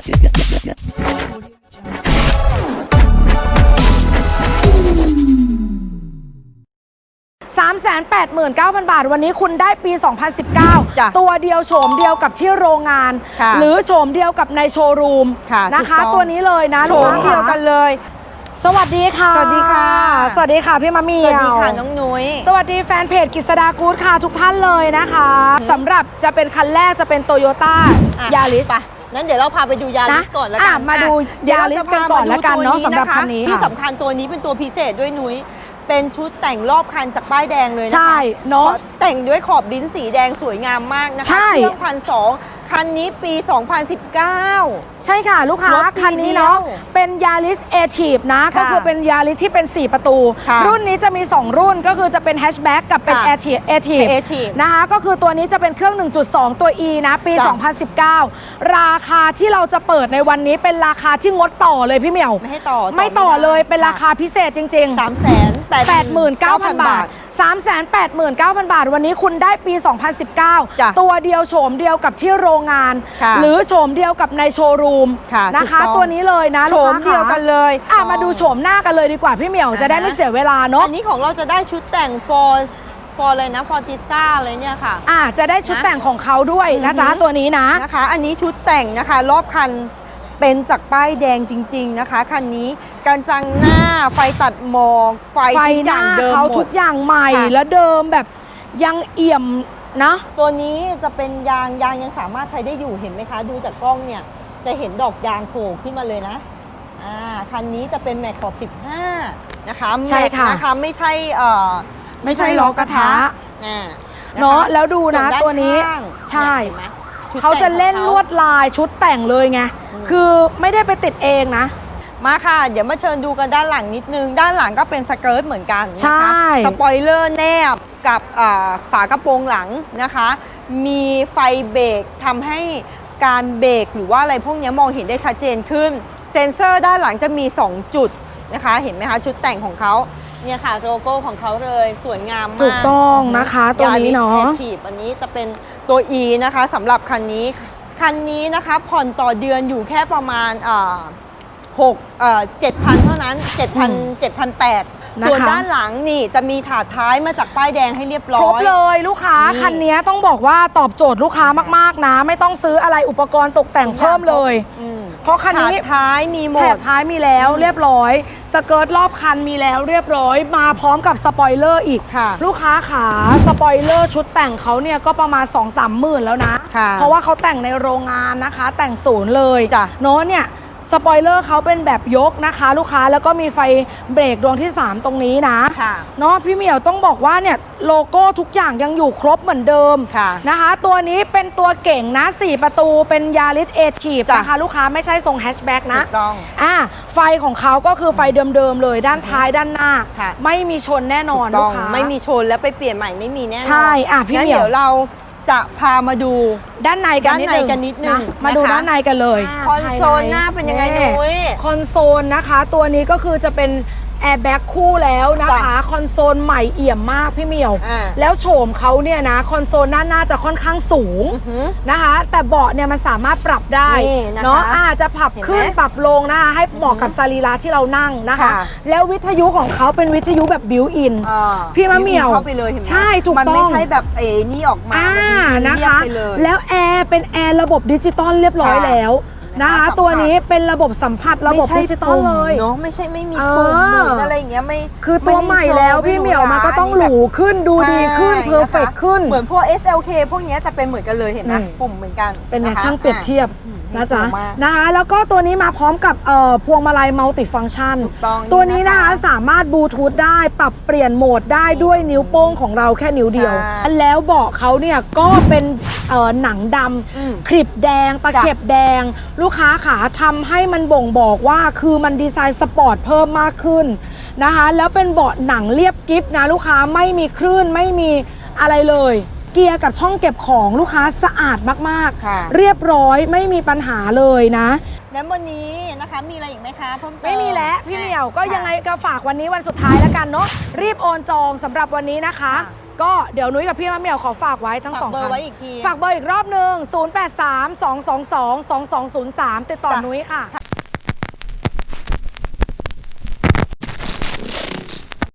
389,000 บาท วันนี้คุณได้ปี จ้ะ2019 ตัวเดียวโฉมเดียวกับที่โรงงาน ค่ะหรือโฉมเดียวกับในโชว์รูมค่ะนะคะ ถูกต้อง ตัวนี้เลยนะโฉลูกมค้าเดียวกันเลย สวัสดีค่ะ สวัสดีค่ะ สวัสดีค่ะพี่มะเหมีสยววัสดีค่ะน้องนุ้ย สวัสดีแฟนเพจกิษดากู๊ดค่ะทุกท่านเลยนะคะสำหรับจะเป็นคันแรกจะเป็นโตโยต้าอะยาริสไป นั้นเดี๋ยวเราพาไปดูยาริสนะก่อนแล้วอะกันมาดูเดี๋วยาเริสกันก่อนแล้วกันเนาะพมดูสำหรับตัวคันนี้ที่ค่ะสำคัญตัวนี้เป็นตัวพิเศษด้วยนุ้ยเป็นชุดแต่งรอบคันจากป้ายแดงเลยนะคะใช่เนาะขอแต่งด้วยขอบลิ้นสีแดงสวยงามมากนะคะใช่เครื่องพันสอง คันนี้ปี 2019 ใช่ค่ะลูกค้ารถปีคันนี้เนาะเดียวเป็นยาริสเอทีฟนะ ค่ะก็คือเป็นยาริสที่เป็น 4 ประตู ค่ะรุ่นนี้จะมี 2 รุ่นก็คือจะเป็นแฮชแบ็กกับเป็นค่ะเอทีฟเอทีฟ Active นะคะก็คือตัวนี้จะเป็นเครื่อง 1.2 ตัว E นะ ปี จ้ะ2019 ราคาที่เราจะเปิดในวันนี้เป็นราคาที่งดต่อเลยพี่เหมียว ไม่ให้ต่อไม่ต่อเลยเป็นราคาพิเศษจริงๆ3 8 9 89,000 บาท 389,000 บาท วันนี้คุณได้ปี จ้ะ2019 ตัวเดียวโฉมเดียวกับที่โรงงาน ค่ะหรือโฉมเดียวกับในโชว์รูมค่ะนะคะ ถูกต้อง ตัวนี้เลยนะโฉลูกมค้าเดียวกันเลยอะมาดูโฉมหน้ากันเลยดีกว่าพี่เหมียวจะได้ไม่เสียเวลาเนาะ อันนี้ของเราจะได้ชุดแต่งฟอร์ฟอร์เลยนะฟอร์ติซ่าเลยเนี่ยค่ะ อะจะได้ชุดนะแต่งของเขาด้วยนะจ๊ะอือหือตัวนี้นะ นะคะ อันนี้ชุดแต่งนะคะ รอบคัน เป็นจากป้ายแดงจริง ๆนะคะคันนี้การจังหน้าไฟตัดหมอกไฟไฟทุกหอย่าน้างเดิมเขาหมทุด กอย่างใหม่ค่ะ แล้วเดิมแบบยังเอี่ยมนะ ตัวนี้จะเป็นยางยางยังสามารถใช้ได้อยู่เห็นไหมคะ ดูจากกล้องเนี่ยจะเห็นดอกยางโผล่ขึ้นมาเลยนะอ่าคันนี้จะเป็นแม็กขอบ 15 นะคะใช่แม็กค่ะนะคะไม่ใช่เอ่อไม่ใช่ล้อกระทะอ่าเนาะแล้วดูส่นะด้าตัวนี้ ข้างใช่ เนี่ยเห็นไหม ชุดเขาจะเล่นแต่งของลวดลายชุดแต่งเลยไงอืมคือไม่ได้ไปติดเองนะ มาค่ะ เดี๋ยวมาเชิญดูกันด้านหลังนิดนึง ด้านหลังก็เป็นสเกิร์ตเหมือนกันใช่ นะคะสปอยเลอร์แนบกับอ่าฝากระโปรงหลังนะคะ มีไฟเบรกทำให้การเบรกหรือว่าอะไรพวกนี้มองเห็นได้ชัดเจนขึ้น เซ็นเซอร์ด้านหลังจะมี 2 จุดนะคะ เห็นไหมคะ ชุดแต่งของเขา เนี่ยค่ะโลโก้ของเขาเลยสวยงามมากถูกต้องนะคะตัวนี้เนาะยริส Active อันนี้จะเป็นตัว E นะคะสำหรับคันนี้ คันนี้นะคะผ่อนต่อเดือนอยู่แค่ประมาณอ่าหกเอ่อเจ็ดพันเท่านั้นเจ็ดพันเจ็ดพันแปดนะคะ ส่วนด้านหลังนี่จะมีถาดท้ายมาจากป้ายแดงให้เรียบร้อย ครบเลยลูกค้านี่คันนี้ต้องบอกว่าตอบโจทย์ลูกค้ามากๆนะ ไม่ต้องซื้ออะไรอุปกรณ์ตกแต่งเพิ่มเลยอืมเพราะคันนี้ถาดท้ายมีหมแถดบท้ายมีแล้วเรียบร้อย สเกิร์ตรอบคันมีแล้วเรียบร้อย มาพร้อมกับสปอยเลอร์อีกค่ะลูกค้าขาสปอยเลอร์ชุดแต่งเขาเนี่ยก็ประมาณ2 3มหมื่นแล้วนะค่ะเพราะว่าเขาแต่งในโรงงานนะคะ แต่งศูนย์เลยจ้ะเนาะเนี่ย สปอยเลอร์เขาเป็นแบบยกนะคะ ลูกค้าแล้วก็มีไฟเบรกดวงที่ 3 ตรงนี้นะค่ะ เนาะพี่เหมียวต้องบอกว่าเนี่ยโลโก้ทุกอย่างยังอยู่ครบเหมือนเดิมค่ะ นะคะ ตัวนี้เป็นตัวเก่งนะ 4 ประตูเป็นยาริสเอทีฟจ้ะ นะคะลูกค้าไม่ใช่ทรงแฮชแบ็กนะ ถูกต้อง อ่าไฟของเขาก็คือไฟเดิมๆเลยด้านท้ายด้านหน้า ค่ะ ไม่มีชนแน่นอนต้ลูอกงค้า ไม่มีชนแล้วไปเปลี่ยนใหม่ไม่มีแน่นอนใช่อะพี่งั้นเหมียว เดี๋ยวเรา จะพามาดูด้านในกันนิดนึงด้านในกันนิดนึงมาดูนะคะด้านในกันเลย คอนโซลหน้าเป็นยังไงนุ้ย คอนโซลนะคะ ตัวนี้ก็คือจะเป็น แอร์แบ็กคู่แล้วนะคะจ้ะคอนโซลใหม่เอี่ยมมากพี่เหมียว อ่าแล้วโฉมเขาเนี่ยนะ คอนโซลหน้าหน้าจะค่อนข้างสูงอือหือนะคะ แต่เบาะเนี่ยมันสามารถปรับได้นี่นะคะเนาะอาจจะปรับเห็นไหมขึ้นปรับลงนะคะ ให้เหมาะกับสรีระที่เรานั่งนะคะ ค่ะ แล้ววิทยุของเขาเป็นวิทยุแบบบิวอิน อ่าพี่มะเหมี่ยวเข้าไปเลยเห็นไหมใช่ถูกมันไม่ต้องใช่แบบเอนี่ออกมาอ่ามันนะเรียบคะ ไปเลย แล้วแอร์เป็นแอร์ระบบดิจิตอลเรียบร้อยค่ะแล้ว นะคะสัมผัสตัวนี้เป็นระบบสัมผัสระบบไม่ใช่ดิจิตอลเลยปุ่มเนาะไม่ใช่ไม่มีเออปุ่มหมุนอะไรอย่างเงี้ยไม่คือตัวใหม่แล้วพี่เหมียวมันก็ต้องหรูขึ้นดูดีขึ้นเพอร์เฟกขึ้น เหมือนพวก SLK พวกเนี้ยจะเป็นเหมือนกันเลยเห็นไหมนี่ปุ่มเหมือนกันเป็นไงนะคะช่างเปรียบเทียบอืมนะจ๊ะสวยมากนะคะแล้วก็ตัวนี้มาพร้อมกับเอ่อพวงมาลัยมัลติฟัง c t ชันถูกต้องตัวนี้นะคะนี่นะคะสามารถบลูทูธได้ปรับเปลี่ยนโหมดได้ด้วยนิ้วโป้งของเราแค่นิ้วเดียวใช่แล้วเบาะเขาเนี่ยก็เป็น เอ่อหนังดอืมำคลิปแดงตะเข็บแดง ลูกค้าขาทำให้มันบ่งบอกว่าคือมันดีไซน์สปอร์ตเพิ่มมากขึ้นนะคะ แล้วเป็นเบาะหนังเรียบกริฟนะลูกค้าไม่มีคลื่นไม่มีอะไรเลย เกียร์กับช่องเก็บของลูกค้าสะอาดมากค่ะ ๆ เรียบร้อยไม่มีปัญหาเลยนะ แล้ววันนี้นะคะมีอะไรอีกไหมคะเพิ่มเติมไม่มีแล้วพี่เหมียวก็ค่ะยังไงก็ฝากวันนี้วันสุดท้ายแล้วกันเนาะรีบโอนจองสำหรับวันนี้นะคะ ค่ะ ก็เดี๋ยวนุ้ยกับพี่มะเหมียวขอฝากไว้ทั้งฝากสองเบอร์คันไว้อีกทีฝากเบอร์อีกรอบหนึ่ง083 222 2203 ติดต่อจ้ะ นุ้ยค่ะ